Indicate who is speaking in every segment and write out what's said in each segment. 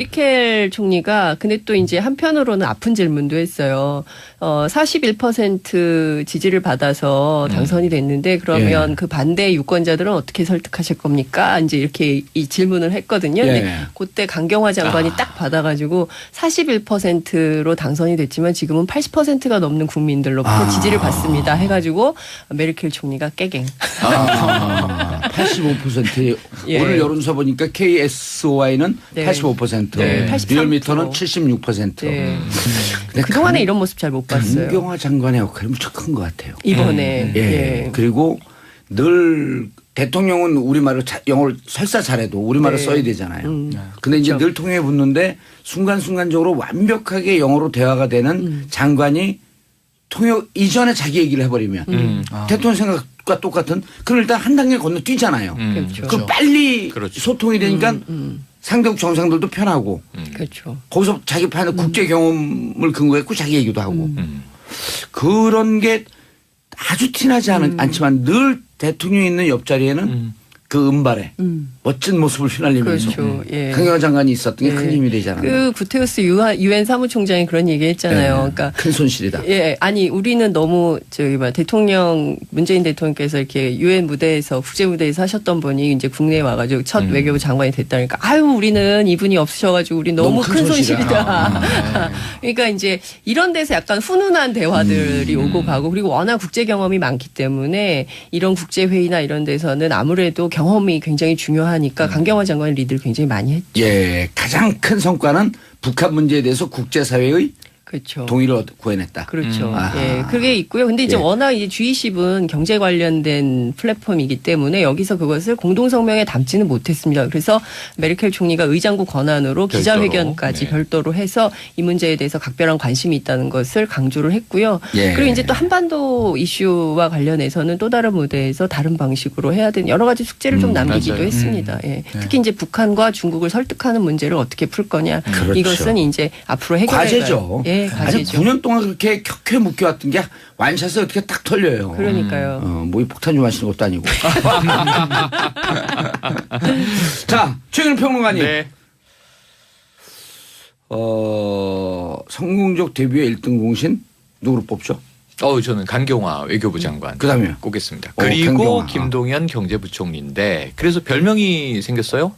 Speaker 1: 메리켈 총리가 근데 또 이제 한편으로는 아픈 질문도 했어요. 어 41% 지지를 받아서 당선이 됐는데 그러면
Speaker 2: 예.
Speaker 1: 그 반대 유권자들은 어떻게 설득하실 겁니까? 이제 이렇게 이 질문을 했거든요. 근데
Speaker 2: 예.
Speaker 1: 그때 강경화 장관이
Speaker 3: 아.
Speaker 1: 딱 받아가지고 41%로 당선이 됐지만 지금은 80%가 넘는 국민들로부터
Speaker 2: 아.
Speaker 1: 지지를 받습니다. 해가지고 메리켈 총리가 깨갱.
Speaker 2: 아, 85%.
Speaker 1: 예.
Speaker 2: 오늘 여론조사 보니까 KSY는
Speaker 1: 네.
Speaker 2: 85%,
Speaker 1: 네, 83%.
Speaker 2: 리얼미터는 76%.
Speaker 1: 네.
Speaker 2: 근데
Speaker 1: 그동안에
Speaker 2: 강-
Speaker 1: 이런 모습 잘 못 봤어요.
Speaker 2: 강경화 장관의 역할이 무척 큰 것 같아요.
Speaker 1: 이번에.
Speaker 2: 예.
Speaker 1: 예.
Speaker 2: 그리고 늘 대통령은 우리말을 자- 영어를 설사 잘해도 우리말을
Speaker 1: 네.
Speaker 2: 써야 되잖아요.
Speaker 1: 음.
Speaker 2: 근데 이제
Speaker 1: 그렇죠.
Speaker 2: 늘 통해 붙는데 순간순간적으로 완벽하게 영어로 대화가 되는
Speaker 1: 음.
Speaker 2: 장관이 통역 이전에 자기 얘기를 해버리면
Speaker 3: 음.
Speaker 2: 대통령 생각과 똑같은 그럼 일단 한 단계 건너뛰잖아요.
Speaker 3: 음.
Speaker 1: 그렇죠.
Speaker 2: 그럼 빨리
Speaker 3: 그렇죠.
Speaker 2: 소통이 되니까
Speaker 1: 음.
Speaker 2: 상대국 정상들도 편하고
Speaker 1: 그렇죠.
Speaker 2: 거기서 자기 판에 국제 경험을 근거했고 자기 얘기도 하고
Speaker 3: 음.
Speaker 2: 그런 게 아주 티나지 않, 않지만 늘 대통령이 있는 옆자리에는
Speaker 3: 음.
Speaker 2: 그 은발에
Speaker 1: 음.
Speaker 2: 멋진 모습을 휘날리면서
Speaker 1: 그렇죠. 예.
Speaker 2: 강경화 장관이 있었던 게큰
Speaker 1: 예.
Speaker 2: 힘이 되잖아요.
Speaker 1: 그 구테우스 유엔 사무총장이 그런 얘기 했잖아요.
Speaker 2: 네.
Speaker 1: 그러니까
Speaker 2: 큰 손실이다.
Speaker 1: 예, 아니 우리는 너무 저기 뭐 대통령 문재인 대통령께서 이렇게 유엔 무대에서 국제 무대에서 하셨던 분이 이제 국내에 와가지고 첫
Speaker 2: 음.
Speaker 1: 외교부 장관이 됐다니까 아유 우리는 이분이 없으셔가지고 우리 너무,
Speaker 2: 너무 큰
Speaker 1: 큰
Speaker 2: 손실이다.
Speaker 1: 손실이다. 그러니까 이제 이런 데서 약간 훈훈한 대화들이
Speaker 2: 음.
Speaker 1: 오고 가고 그리고 워낙 국제 경험이 많기 때문에 이런 국제 회의나 이런 데서는 아무래도 경험이 굉장히 중요하니까
Speaker 2: 음.
Speaker 1: 강경화 장관이 리드를 굉장히 많이 했죠.
Speaker 2: 예, 가장 큰 성과는 북한 문제에 대해서 국제사회의
Speaker 1: 그렇죠.
Speaker 2: 동의를 얻- 구해냈다.
Speaker 1: 그렇죠.
Speaker 3: 음.
Speaker 1: 예, 그게 있고요. 근데 이제
Speaker 2: 예.
Speaker 1: 워낙 이제 G20은 경제 관련된 플랫폼이기 때문에 여기서 그것을 공동 성명에 담지는 못했습니다. 그래서 메르켈 총리가 의장국 권한으로
Speaker 3: 별도로.
Speaker 1: 기자회견까지
Speaker 3: 네.
Speaker 1: 별도로 해서 이 문제에 대해서 각별한 관심이 있다는 것을 강조를 했고요.
Speaker 2: 예.
Speaker 1: 그리고 이제 또 한반도 이슈와 관련해서는 또 다른 무대에서 다른 방식으로 해야 되는 여러 가지 숙제를 좀
Speaker 2: 음,
Speaker 1: 남기기도
Speaker 3: 맞아요.
Speaker 1: 했습니다. 예. 특히 이제 북한과 중국을 설득하는 문제를 어떻게 풀 거냐.
Speaker 2: 그렇죠.
Speaker 1: 이것은 이제 앞으로 해결해야
Speaker 2: 과제죠.
Speaker 1: 예,
Speaker 2: 아니
Speaker 1: 과제죠.
Speaker 2: 9년 동안 그렇게 켜켜 묶여왔던 게 완샷을 어떻게 딱 털려요.
Speaker 1: 그러니까요.
Speaker 2: 어, 뭐 이 폭탄 좀 하시는 것도 아니고. 자, 최근 평론가님.
Speaker 3: 네.
Speaker 2: 어, 성공적 데뷔의 1등 공신 누구로 뽑죠?
Speaker 3: 어, 저는 강경화 외교부 장관.
Speaker 2: 그다음에요?
Speaker 3: 꼽겠습니다.
Speaker 2: 어,
Speaker 3: 그리고
Speaker 2: 강경화.
Speaker 3: 김동연 경제부총리인데 그래서 별명이 생겼어요.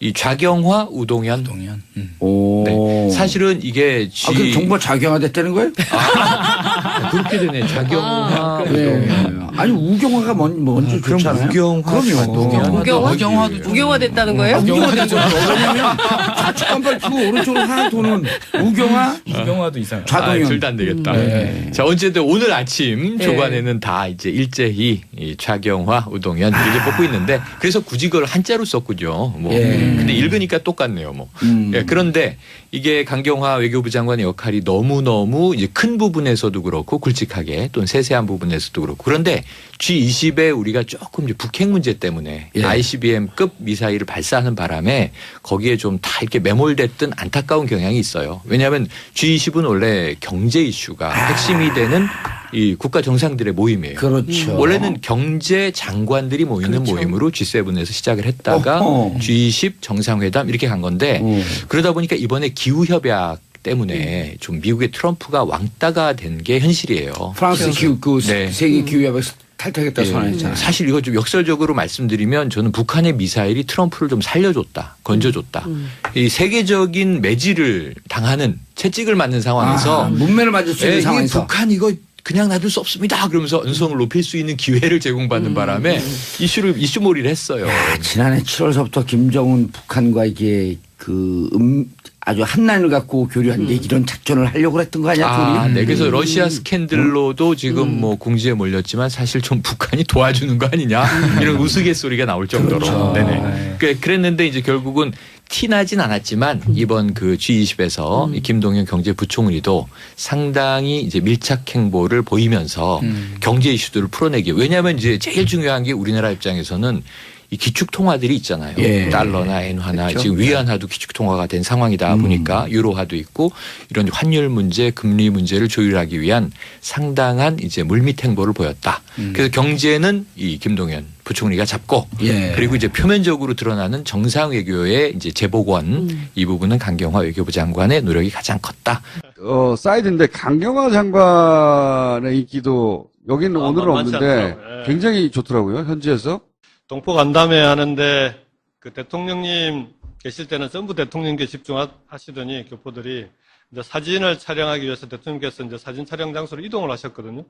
Speaker 3: 이 좌경화 우동현.
Speaker 4: 동현. 음.
Speaker 2: 오.
Speaker 3: 네. 사실은 이게 G
Speaker 2: 아, 그럼 정부가 작용화됐다는 거예요?
Speaker 3: 아, 그렇게 되네. 좌경화 우동현.
Speaker 2: 네. 아니 우경화가 먼, 먼저
Speaker 3: 아, 그럼
Speaker 2: 좋잖아요.
Speaker 3: 우경화,
Speaker 2: 그럼요.
Speaker 3: 우경화.
Speaker 1: 우경화?
Speaker 4: 우경화도 좀-
Speaker 1: 우경화 됐다는 거예요?
Speaker 2: 우경화 되죠. 왜냐면 좌측 한발 피고 오른쪽으로 하나 도는 우경화
Speaker 4: 우경화도 이상.
Speaker 2: 좌동현.
Speaker 3: 아, 둘다 안 되겠다.
Speaker 2: 네.
Speaker 3: 자, 어쨌든 오늘 아침
Speaker 1: 네.
Speaker 3: 조간에는 다 이제 일제히 이 좌경화, 우동현 이렇게 뽑고 있는데 그래서 굳이 그걸 한자로 썼군요. 뭐.
Speaker 2: 예.
Speaker 3: 근데 읽으니까 똑같네요. 뭐.
Speaker 2: 음.
Speaker 3: 예, 그런데 이게 강경화 외교부 장관의 역할이 너무 너무 이제 큰 부분에서도 그렇고 굵직하게 또는 세세한 부분에서도 그렇고 그런데 G20에 우리가 조금 이제 북핵 문제 때문에
Speaker 2: 예.
Speaker 3: ICBM급 미사일을 발사하는 바람에 거기에 좀 다 이렇게 매몰됐던 안타까운 경향이 있어요. 왜냐하면 G20은 원래 경제 이슈가 핵심이 되는 이 국가 정상들의 모임이에요.
Speaker 2: 그렇죠.
Speaker 3: 원래는 경제 장관들이 모이는
Speaker 1: 그렇죠.
Speaker 3: 모임으로 G7에서 시작을 했다가
Speaker 2: 어허.
Speaker 3: G20 정상회담 이렇게 간 건데
Speaker 2: 음.
Speaker 3: 그러다 보니까 이번에 기후 협약 때문에 좀 미국의 트럼프가 왕따가 된 게 현실이에요.
Speaker 2: 프랑스 기후 그
Speaker 3: 네.
Speaker 2: 세계 기후 협약에서 탈퇴하겠다
Speaker 3: 예.
Speaker 2: 선언했잖아요.
Speaker 3: 사실 이거 좀 역설적으로 말씀드리면 저는 북한의 미사일이 트럼프를 좀 살려줬다, 건져줬다.
Speaker 1: 음.
Speaker 3: 이 세계적인 매질을 당하는 채찍을 맞는 상황에서
Speaker 2: 아, 문매를 맞을 수
Speaker 3: 예,
Speaker 2: 있는
Speaker 3: 이게
Speaker 2: 상황에서
Speaker 3: 북한 이거 그냥 놔둘 수 없습니다. 그러면서 언성을 높일 수 있는 기회를 제공받는 바람에 이슈를 이슈몰이를 했어요.
Speaker 2: 야, 지난해 7월서부터 김정은 북한과 이게 그 음, 아주 한난을 갖고 교류한 게 이런 작전을 하려고 했던 거 아니야?
Speaker 3: 아,
Speaker 2: 둘이?
Speaker 3: 네. 그래서
Speaker 1: 음.
Speaker 3: 러시아 스캔들로도 지금 뭐 공지에 몰렸지만 사실 좀 북한이 도와주는 거 아니냐 이런 우스갯소리가 나올 정도로.
Speaker 2: 그렇죠.
Speaker 3: 네네. 그 그랬는데 이제 결국은 티나진 않았지만 이번 그 G20에서 이 김동연 경제부총리도 상당히 이제 밀착 행보를 보이면서
Speaker 4: 음.
Speaker 3: 경제 이슈들을 풀어내기. 왜냐하면 이제 제일 중요한 게 우리나라 입장에서는 이 기축 통화들이 있잖아요.
Speaker 2: 예.
Speaker 3: 달러나 엔화나
Speaker 2: 그렇죠.
Speaker 3: 지금 위안화도 기축 통화가 된 상황이다
Speaker 2: 음.
Speaker 3: 보니까 유로화도 있고 이런 환율 문제, 금리 문제를 조율하기 위한 상당한 이제 물밑 행보를 보였다.
Speaker 2: 음.
Speaker 3: 그래서 경제는 이 김동연 부총리가 잡고
Speaker 2: 예.
Speaker 3: 그리고 이제 표면적으로 드러나는 정상 외교의 이제 재복원
Speaker 1: 음.
Speaker 3: 이 부분은 강경화 외교부 장관의 노력이 가장 컸다.
Speaker 4: 어, 사이드인데 강경화 장관의 인기도 여기는
Speaker 5: 아,
Speaker 4: 오늘은 없는데
Speaker 5: 않더라고요. 예.
Speaker 4: 굉장히 좋더라고요. 현지에서.
Speaker 5: 동포 간담회 하는데 그 대통령님 계실 때는 전부 대통령께 집중하시더니 교포들이 이제 사진을 촬영하기 위해서 대통령께서 이제 사진 촬영 장소로 이동을 하셨거든요.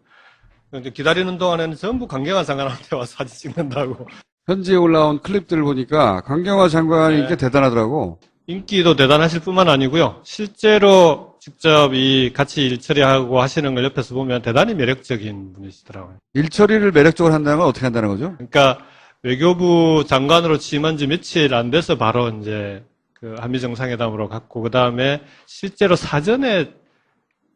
Speaker 5: 기다리는 동안에는 전부 강경화 장관한테 와서 사진 찍는다고.
Speaker 4: 현지에 올라온 클립들을 보니까 강경화 장관이
Speaker 5: 네.
Speaker 4: 대단하더라고.
Speaker 5: 인기도 대단하실 뿐만 아니고요. 실제로 직접 이 같이 일 처리하고 하시는 걸 옆에서 보면 대단히 매력적인 분이시더라고요.
Speaker 4: 일 처리를 매력적으로 한다는 건 어떻게 한다는 거죠?
Speaker 5: 그러니까 외교부 장관으로 취임한 지 며칠 안 돼서 바로 이제 그 한미 정상회담으로 갔고 그 다음에 실제로 사전에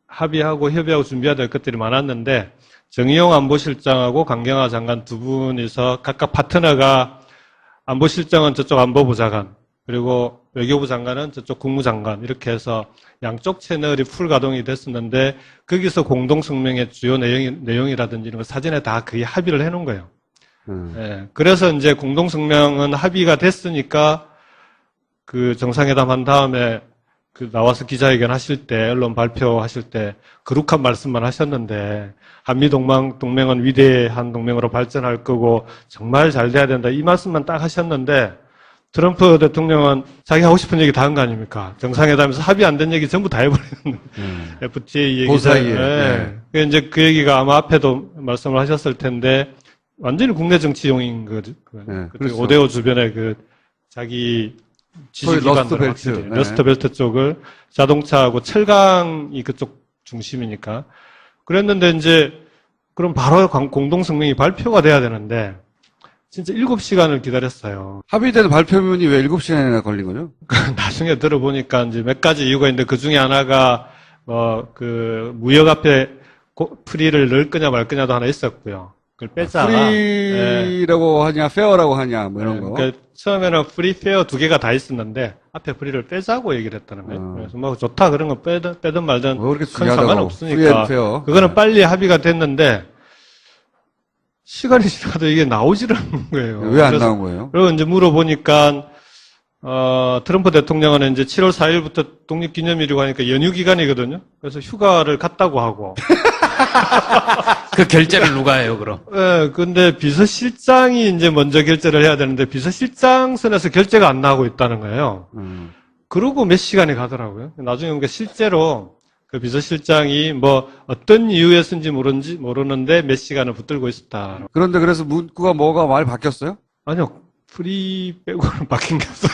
Speaker 5: 합의하고 협의하고 준비해야 될 것들이 많았는데 정의용 안보실장하고 강경화 장관 두 분이서 각각 파트너가 안보실장은 저쪽 안보부 장관 그리고 외교부 장관은 저쪽 국무장관 이렇게 해서 양쪽 채널이 풀 가동이 됐었는데 거기서 공동 성명의 주요 내용이, 내용이라든지 이런 걸 사전에 다 거의 합의를 해놓은 거예요.
Speaker 4: 음.
Speaker 5: 예, 그래서 이제 공동성명은 합의가 됐으니까 그 정상회담 한 다음에 그 나와서 기자회견 하실 때, 언론 발표하실 때 거룩한 말씀만 하셨는데 한미 동맹, 동맹은 위대한 동맹으로 발전할 거고 정말 잘 돼야 된다. 이 말씀만 딱 하셨는데 트럼프 대통령은 자기 하고 싶은 얘기 다 한 거 아닙니까? 정상회담에서 합의 안 된 얘기 전부 다 해버리는
Speaker 4: 음.
Speaker 5: FTA
Speaker 4: 그
Speaker 5: 얘기잖아요.
Speaker 4: 사이에,
Speaker 5: 예. 그 이제 그 얘기가 아마 앞에도 말씀을 하셨을 텐데 완전히 국내 정치용인 그, 그,
Speaker 4: 네,
Speaker 5: 그
Speaker 4: 그렇죠.
Speaker 5: 오데오 주변에 그 자기
Speaker 4: 소위
Speaker 5: 지지기관들
Speaker 4: 러스트 벨트.
Speaker 5: 확실히
Speaker 4: 네.
Speaker 5: 러스트 벨트 쪽을 자동차하고 철강이 그쪽 중심이니까 그랬는데 이제 그럼 바로 관- 공동 성명이 발표가 돼야 되는데 진짜 7시간을 기다렸어요.
Speaker 4: 합의된 발표문이 왜 7시간이나 걸린 거죠?
Speaker 5: 나중에 들어보니까 이제 몇 가지 이유가 있는데 그 중에 하나가 뭐그 무역 앞에 고- 프리를 넣을 거냐 말 거냐도 하나 있었고요. 그걸. 예.
Speaker 4: 프리라고 하냐, 페어라고 하냐, 뭐 이런
Speaker 5: 예,
Speaker 4: 거.
Speaker 5: 그러니까 처음에는 프리 페어 두 개가 다 있었는데 앞에 프리를 빼자고 얘기를 했다는 거예요.
Speaker 4: 어.
Speaker 5: 그래서 뭐 좋다 그런 거 빼든, 빼든 말든
Speaker 4: 뭐 그렇게
Speaker 5: 큰
Speaker 4: 중요하다고.
Speaker 5: 상관없으니까.
Speaker 4: 프리 앤 페어.
Speaker 5: 그거는 빨리 합의가 됐는데 시간이 지나도 이게 나오지를 않는 거예요.
Speaker 4: 왜 안 나온 거예요?
Speaker 5: 그리고 이제 물어보니까 어, 트럼프 대통령은 이제 7월 4일부터 독립기념일이고 하니까 연휴 기간이거든요. 그래서 휴가를 갔다고 하고.
Speaker 6: 그 결제를 누가 해요, 그럼?
Speaker 5: 예, 근데 비서실장이 이제 먼저 결제를 해야 되는데 비서실장 선에서 결제가 안 나오고 있다는 거예요.
Speaker 4: 음.
Speaker 5: 그러고 몇 시간이 가더라고요. 나중에 보니까 실제로 그 비서실장이 뭐 어떤 이유에서인지 모르는지 모르는데 몇 시간을 붙들고 있었다.
Speaker 4: 그런데 그래서 문구가 뭐가 많이 바뀌었어요?
Speaker 5: 아니요. 프리 빼고는 바뀐 게 없어요.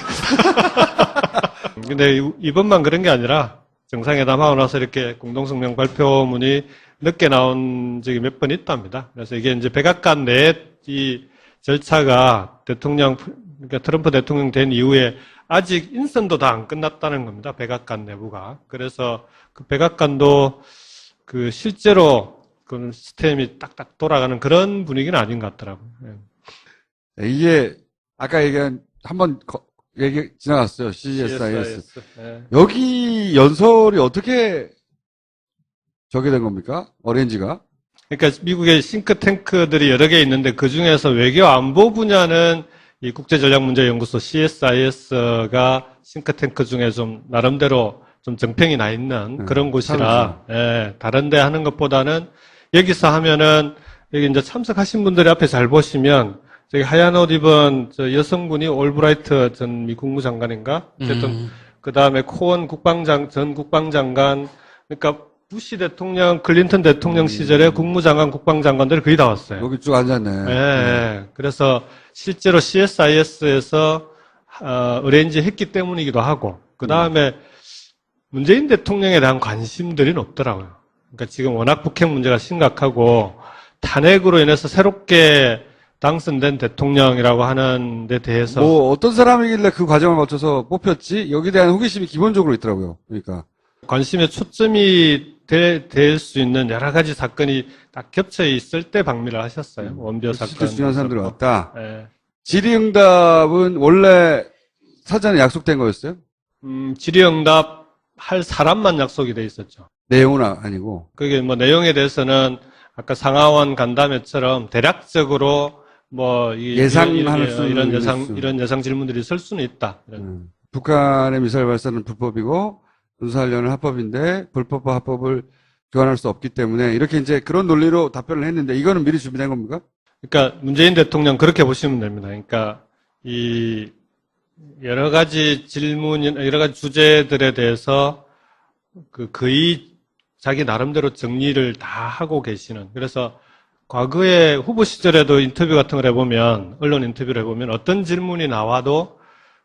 Speaker 5: 근데 이- 이번만 그런 게 아니라 정상회담 하고 나서 이렇게 공동성명 발표문이 늦게 나온 적이 몇 번 있답니다. 그래서 이게 이제 백악관 내 이 절차가 대통령, 그러니까 트럼프 대통령 된 이후에 아직 인선도 다 안 끝났다는 겁니다. 백악관 내부가. 그래서 그 백악관도 그 실제로 그 시스템이 딱딱 돌아가는 그런 분위기는 아닌 것 같더라고요. 예.
Speaker 4: 네, 이게 아까 얘기한 한번 거- 얘기 지나갔어요. CSIS.
Speaker 5: CSIS. 예.
Speaker 4: 여기 연설이 어떻게 저게 된 겁니까? 어렌지가?
Speaker 5: 그러니까 미국의 싱크탱크들이 여러 개 있는데 그 중에서 외교 안보 분야는 이 국제전략문제연구소 CSIS가 싱크탱크 중에 좀 나름대로 좀 정평이 나 있는
Speaker 4: 음,
Speaker 5: 그런 곳이라 예, 다른데 하는 것보다는 여기서 하면은 여기 이제 참석하신 분들이 앞에 잘 보시면 저기 하얀 옷 입은 저 여성분이 올브라이트 전 미 국 무장관인가 어쨌든
Speaker 6: 음.
Speaker 5: 그 다음에 코원 국방장, 전 국방장관, 그러니까 부시 대통령, 클린턴 대통령 시절에 국무장관, 국방장관들이 거의 다 왔어요.
Speaker 4: 여기 쭉 앉았네.
Speaker 5: 예, 예. 그래서 실제로 CSIS에서 어, 어레인지 했기 때문이기도 하고, 그 다음에 문재인 대통령에 대한 관심들이 높더라고요. 그러니까 지금 워낙 북핵 문제가 심각하고 탄핵으로 인해서 새롭게 당선된 대통령이라고 하는 데 대해서
Speaker 4: 뭐 어떤 사람이길래 그 과정을 거쳐서 뽑혔지? 여기에 대한 호기심이 기본적으로 있더라고요. 그러니까
Speaker 5: 관심의 초점이 될 수 있는 여러 가지 사건이 딱 겹쳐 있을 때 방미를 하셨어요. 원비어
Speaker 4: 실제
Speaker 5: 사건.
Speaker 4: 중요한 사람들이 왔다.
Speaker 5: 예.
Speaker 4: 질의응답은 원래 사전에 약속된 거였어요?
Speaker 5: 음, 질의응답 할 사람만 약속이 돼 있었죠.
Speaker 4: 내용은 아- 아니고.
Speaker 5: 그게 뭐 내용에 대해서는 아까 상하원 간담회처럼 대략적으로 뭐이
Speaker 4: 예상할
Speaker 5: 이런,
Speaker 4: 수
Speaker 5: 이런 예상
Speaker 4: 수.
Speaker 5: 이런 예상 질문들이 설 수는 있다. 이런.
Speaker 4: 음. 북한의 미사일 발사는 불법이고 군사훈련은 합법인데 불법과 합법을 교환할 수 없기 때문에 이렇게 이제 그런 논리로 답변을 했는데 이거는 미리 준비된 겁니까?
Speaker 5: 그러니까 문재인 대통령 그렇게 보시면 됩니다. 그러니까 이 여러 가지 질문, 여러 가지 주제들에 대해서 그 거의 자기 나름대로 정리를 다 하고 계시는. 그래서 과거에 후보 시절에도 인터뷰 같은 걸 해보면, 언론 인터뷰를 해보면 어떤 질문이 나와도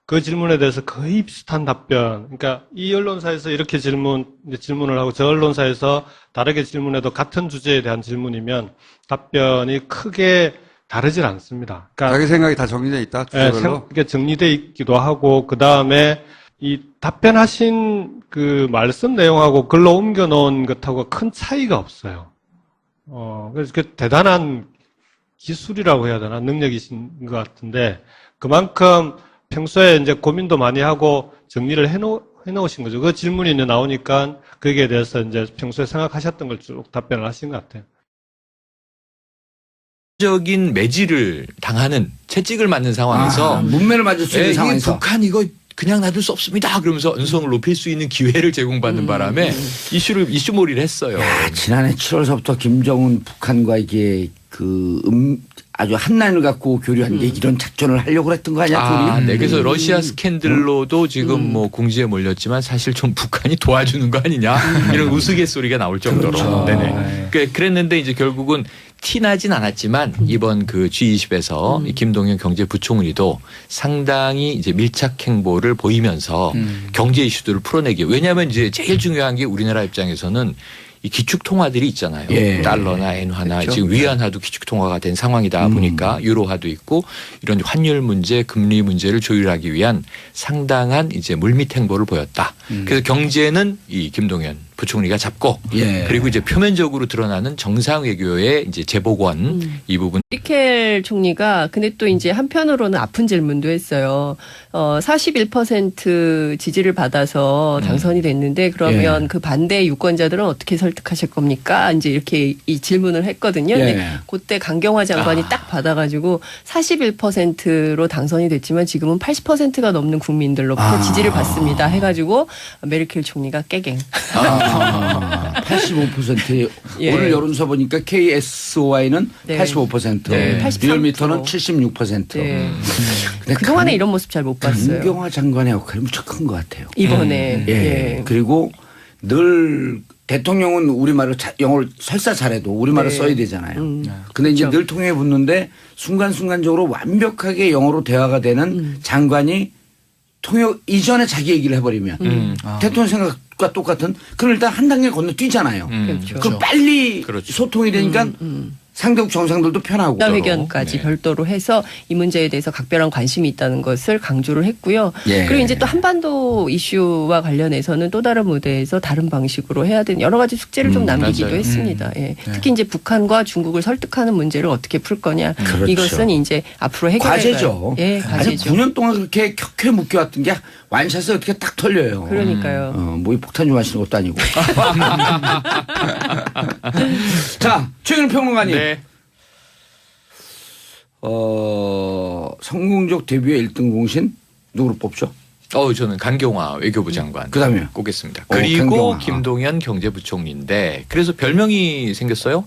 Speaker 5: 그 질문에 대해서 거의 비슷한 답변. 그러니까 이 언론사에서 이렇게 질문, 질문을 하고 저 언론사에서 다르게 질문해도 같은 주제에 대한 질문이면 답변이 크게 다르질 않습니다. 그러니까
Speaker 4: 자기 생각이 다 정리돼 있다.
Speaker 5: 예,
Speaker 4: 주제별로.
Speaker 5: 생- 이게 정리돼 있기도 하고 그 다음에 이 답변하신 그 말씀 내용하고 글로 옮겨 놓은 것하고 큰 차이가 없어요. 어, 그래서 그 대단한 기술이라고 해야 되나 능력이신 것 같은데 그만큼 평소에 이제 고민도 많이 하고 정리를 해놓, 해놓으신 거죠. 그 질문이 이제 나오니까 거기에 대해서 이제 평소에 생각하셨던 걸 쭉 답변을 하신 것 같아요.
Speaker 3: 적인 매질을 당하는 채찍을 맞는 상황에서
Speaker 2: 아, 문매를 맞을 수
Speaker 3: 예,
Speaker 2: 있는
Speaker 3: 이게
Speaker 2: 상황에서
Speaker 3: 북한 이거 그냥 놔둘 수 없습니다. 그러면서 언성을 높일 수 있는 기회를 제공받는 바람에 이슈를 이슈몰이를 했어요.
Speaker 2: 야, 지난해 7월서부터 김정은 북한과 이게 그 음, 아주 한난을 갖고 교류한 게 이런 작전을 하려고 그랬던 거 아니야,
Speaker 3: 아,
Speaker 2: 둘이?
Speaker 3: 네. 그래서
Speaker 2: 음.
Speaker 3: 러시아 스캔들로도 지금 뭐 공지에 몰렸지만 사실 좀 북한이 도와주는 거 아니냐 이런 우스갯소리가 나올 정도로.
Speaker 2: 그렇죠.
Speaker 3: 네네. 그- 그랬는데 이제 결국은 티 나진 않았지만 이번 그 G20에서 김동연 경제부총리도 상당히 이제 밀착 행보를 보이면서 경제 이슈들을 풀어내기. 왜냐하면 이제 제일 중요한 게 우리나라 입장에서는 이 기축 통화들이 있잖아요.
Speaker 2: 예.
Speaker 3: 달러나 엔화나
Speaker 2: 그렇죠.
Speaker 3: 지금 위안화도 기축 통화가 된 상황이다
Speaker 2: 음.
Speaker 3: 보니까 유로화도 있고 이런 환율 문제, 금리 문제를 조율하기 위한 상당한 이제 물밑 행보를 보였다. 그래서 경제는 이 김동연 부총리가 잡고
Speaker 2: 음. 예.
Speaker 3: 그리고 이제 표면적으로 드러나는 정상 외교의 이제 재복원
Speaker 2: 음.
Speaker 3: 이 부분
Speaker 1: 미켈 총리가 근데 또 이제 한편으로는 아픈 질문도 했어요. 어, 41% 지지를 받아서 당선이 됐는데 그러면
Speaker 2: 예.
Speaker 1: 그 반대 유권자들은 어떻게 설득하실 겁니까? 이제 이렇게 이 질문을 했거든요. 근데
Speaker 2: 예.
Speaker 1: 그때 강경화 장관이
Speaker 3: 아.
Speaker 1: 딱 받아가지고 41%로 당선이 됐지만 지금은 80%가 넘는 국민들로부터
Speaker 2: 아.
Speaker 1: 지지를 받습니다. 해가지고 메르켈 총리가 깨갱.
Speaker 2: 아, 85%
Speaker 1: 예.
Speaker 2: 오늘 여론서 보니까 KSY는
Speaker 1: 네.
Speaker 2: 85%,
Speaker 1: 네. 83%.
Speaker 2: 리얼미터는 76%.
Speaker 1: 네.
Speaker 2: 근데
Speaker 1: 그동안에
Speaker 2: 강-
Speaker 1: 이런 모습 잘 못 봤어요.
Speaker 2: 강경화 장관의 역할이 무척 큰 것 같아요.
Speaker 1: 이번에.
Speaker 2: 예.
Speaker 1: 예.
Speaker 2: 그리고 늘 대통령은 우리말을 자- 영어를 설사 잘해도 우리말을
Speaker 1: 네.
Speaker 2: 써야 되잖아요.
Speaker 1: 음.
Speaker 2: 근데 이제
Speaker 1: 그렇죠.
Speaker 2: 늘 통해 붙는데 순간순간적으로 완벽하게 영어로 대화가 되는
Speaker 1: 음.
Speaker 2: 장관이 통역 이전에 자기 얘기를 해버리면
Speaker 3: 음.
Speaker 2: 대통령 생각과 똑같은 그럼 일단 한 단계 건너 뛰잖아요.
Speaker 3: 음.
Speaker 1: 그렇죠.
Speaker 2: 그럼 빨리
Speaker 3: 그렇죠.
Speaker 2: 소통이 되니까 상대국 정상들도 편하고.
Speaker 1: 기자회견까지
Speaker 3: 네.
Speaker 1: 별도로 해서 이 문제에 대해서 각별한 관심이 있다는 것을 강조를 했고요.
Speaker 2: 예.
Speaker 1: 그리고 이제 또 한반도 이슈와 관련해서는 또 다른 무대에서 다른 방식으로 해야 되는 여러 가지 숙제를 좀
Speaker 2: 음,
Speaker 1: 남기기도
Speaker 3: 맞아요.
Speaker 1: 했습니다. 예. 특히 이제 북한과 중국을 설득하는 문제를 어떻게 풀 거냐
Speaker 2: 그렇죠.
Speaker 1: 이것은 이제 앞으로 해결해야
Speaker 2: 과제죠.
Speaker 1: 예,
Speaker 2: 아니
Speaker 1: 과제죠.
Speaker 2: 9년 동안 그렇게 격해 묶여왔던 게 완샷을 어떻게 딱 털려요.
Speaker 1: 그러니까요.
Speaker 2: 어, 뭐이 폭탄 좀 하시는 것도 아니고. 자, 최근 평론가님.
Speaker 3: 네.
Speaker 2: 어, 성공적 데뷔의 1등 공신 누구를 뽑죠?
Speaker 3: 어 저는 강경화 외교부 장관
Speaker 2: 그 다음에요?
Speaker 3: 꼽겠습니다.
Speaker 2: 어,
Speaker 3: 그리고
Speaker 2: 강경화.
Speaker 3: 김동연 경제부총리인데 그래서 별명이 생겼어요.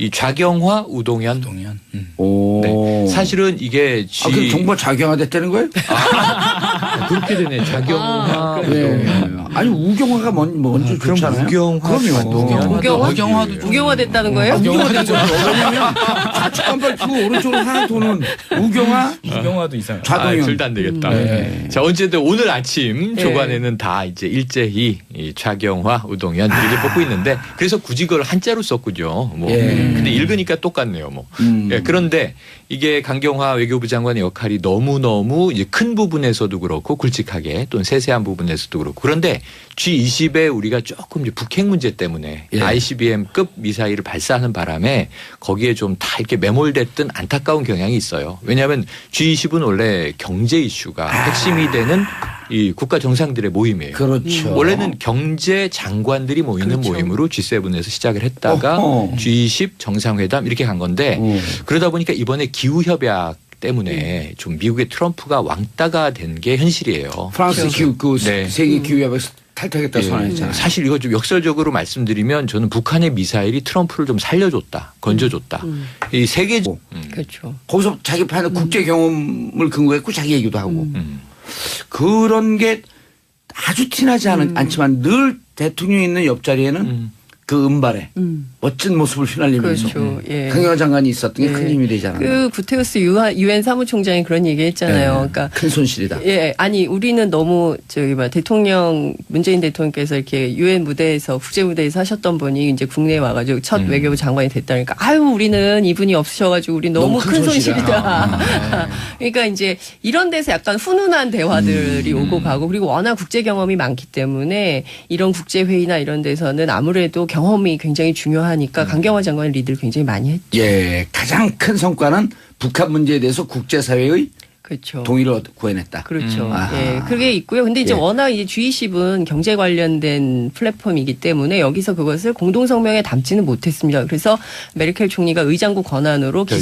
Speaker 3: 이 좌경화 우동현.
Speaker 6: 동현. 음.
Speaker 2: 오.
Speaker 3: 네. 사실은 이게 G
Speaker 2: 아, 그럼 정말 자경화 됐다는 거예요?
Speaker 3: 아, 그렇게 되네. 좌경화
Speaker 2: 네.
Speaker 3: 우동현.
Speaker 2: 아니 우경화가 먼, 먼저
Speaker 3: 그럼
Speaker 2: 좋잖아요.
Speaker 3: 우경화,
Speaker 2: 그럼요.
Speaker 1: 우경화?
Speaker 6: 우경화도 좀-
Speaker 1: 우경화 됐다는 거예요?
Speaker 2: 우경화 되죠. 왜냐면 좌측 깜빡 펴고 오른쪽으로 하나 도는 우경화
Speaker 6: 우경화도 이상.
Speaker 2: 좌동현.
Speaker 3: 아, 둘다 안 되겠다.
Speaker 2: 네.
Speaker 3: 자, 어쨌든 오늘 아침
Speaker 1: 네.
Speaker 3: 조간에는 다 이제 일제히 이 좌경화, 우동현 이렇게 뽑고 있는데 그래서 굳이 그걸 한자로 썼군요. 뭐.
Speaker 2: 예.
Speaker 3: 근데 읽으니까 똑같네요. 뭐.
Speaker 2: 음.
Speaker 3: 예, 그런데 이게 강경화 외교부 장관의 역할이 너무 너무 이제 큰 부분에서도 그렇고 굵직하게 또는 세세한 부분에서도 그렇고 그런데 G20에 우리가 조금 이제 북핵 문제 때문에
Speaker 2: 예.
Speaker 3: ICBM급 미사일을 발사하는 바람에 거기에 좀 다 이렇게 매몰됐던 안타까운 경향이 있어요. 왜냐하면 G20은 원래 경제 이슈가 핵심이 되는 이 국가 정상들의 모임이에요.
Speaker 2: 그렇죠.
Speaker 3: 원래는 경제 장관들이 모이는
Speaker 1: 그렇죠.
Speaker 3: 모임으로 G7에서 시작을 했다가
Speaker 2: 어허.
Speaker 3: G20 정상회담 이렇게 간 건데
Speaker 2: 음.
Speaker 3: 그러다 보니까 이번에 기후 협약 때문에 좀 미국의 트럼프가 왕따가 된 게 현실이에요.
Speaker 2: 프랑스 기후 그
Speaker 3: 네.
Speaker 2: 세계 기후 협약에서 탈퇴하겠다
Speaker 3: 예,
Speaker 2: 선언했잖아요.
Speaker 3: 사실 이거 좀 역설적으로 말씀드리면 저는 북한의 미사일이 트럼프를 좀 살려줬다, 건져줬다.
Speaker 1: 음.
Speaker 3: 이 세계
Speaker 2: 오.
Speaker 3: 음.
Speaker 1: 그렇죠.
Speaker 2: 거기서 자기 판에 국제 경험을 근거했고 자기 얘기도 하고
Speaker 1: 음.
Speaker 3: 음.
Speaker 2: 그런 게 아주 티나지 않, 않지만 늘 대통령이 있는 옆자리에는
Speaker 3: 음.
Speaker 2: 그 은발에
Speaker 1: 음.
Speaker 2: 멋진 모습을 휘날리면서
Speaker 1: 그렇죠. 예.
Speaker 2: 강경화 장관이 있었던 게큰
Speaker 1: 예.
Speaker 2: 힘이 되잖아요.
Speaker 1: 그 구테우스 유엔 사무총장이 그런 얘기 했잖아요.
Speaker 2: 예.
Speaker 1: 그러니까
Speaker 2: 큰 손실이다.
Speaker 1: 예, 아니 우리는 너무 저기 뭐 대통령 문재인 대통령께서 이렇게 유엔 무대에서 국제 무대에서 하셨던 분이 이제 국내에 와가지고 첫
Speaker 3: 음.
Speaker 1: 외교부 장관이 됐다니까 아유 우리는 이분이 없으셔가지고 우리 너무,
Speaker 2: 너무 큰
Speaker 1: 큰
Speaker 2: 손실이다.
Speaker 1: 손실이다. 그러니까 이제 이런 데서 약간 훈훈한 대화들이
Speaker 3: 음.
Speaker 1: 오고 가고 그리고 워낙 국제 경험이 많기 때문에 이런 국제 회의나 이런 데서는 아무래도 경 험이 굉장히 중요하니까 강경화 장관의 리드를 굉장히 많이 했죠.
Speaker 2: 예, 가장 큰 성과는 북한 문제에 대해서 국제사회의
Speaker 1: 그렇죠.
Speaker 2: 동의를 얻- 구해냈다.
Speaker 1: 그렇죠.
Speaker 3: 음.
Speaker 1: 예, 그게 있고요. 근데 이제
Speaker 2: 예.
Speaker 1: 워낙 이제 G20은 경제 관련된 플랫폼이기 때문에 여기서 그것을 공동성명에 담지는 못했습니다. 그래서 메르켈 총리가 의장국 권한으로 기자